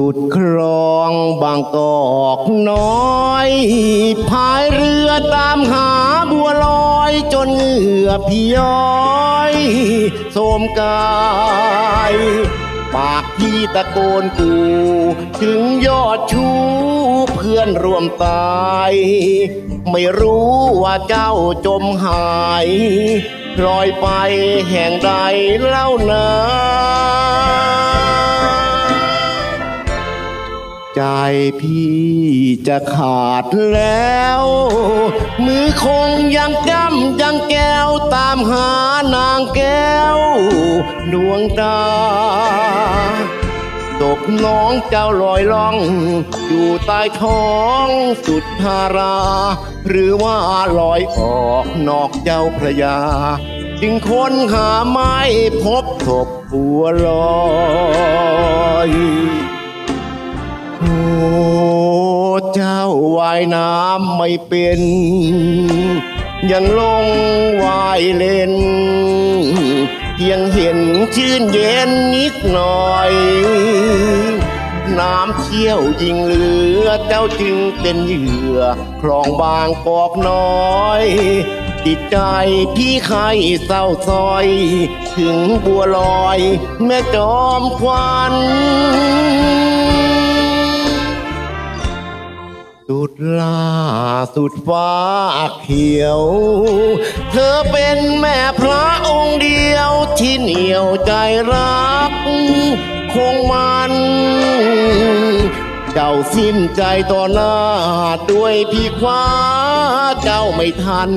สุดครองบางกอกน้อยพายเรือตามหาบัวลอยจนเหงื่อพี่ย้อยโสมกายปากพี่ตะโกนกู ถึงยอดชูเพื่อนร่วมตาย ไม่รู้ว่าเจ้าจมหายลอยไปแห่งใดเล่านา ใจพี่จะขาดแล้ว มือคงยังกำยังแก้วตามหานางแก้ว ดวงตาศพน้องเจ้าลอยล่อง อยู่ใต้ท้องสุดทารา หรือว่าลอยออกนอกเจ้าพระยา จึงค้นหาไม่พบศพบัวลอย เจ้าว่ายน้ำไม่เป็น ยังลงว่ายเล่นเพียงเห็นชื่นเย็นนิดหน่อย น้ำเชี่ยวยิงเหลือเจ้าจึงเป็นเหยื่อคลองบางกอกน้อยจิตใจพี่ใครเศร้าซอย ถึงบัวลอย แม่จอมควัน สุดฟ้าเขียว เธอเป็นแม่พระองค์เดียวที่เหนียวใจรักคงมัน เจ้าสิ้นใจต่อหน้าด้วยพี่คว้าเจ้าไม่ทัน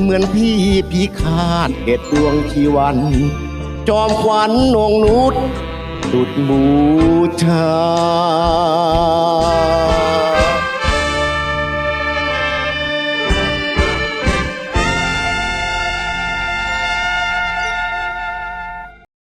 เหมือนพี่พิฆาตเก็ดดวงชีวัน จอมขวัญนงนุษสุดบูชา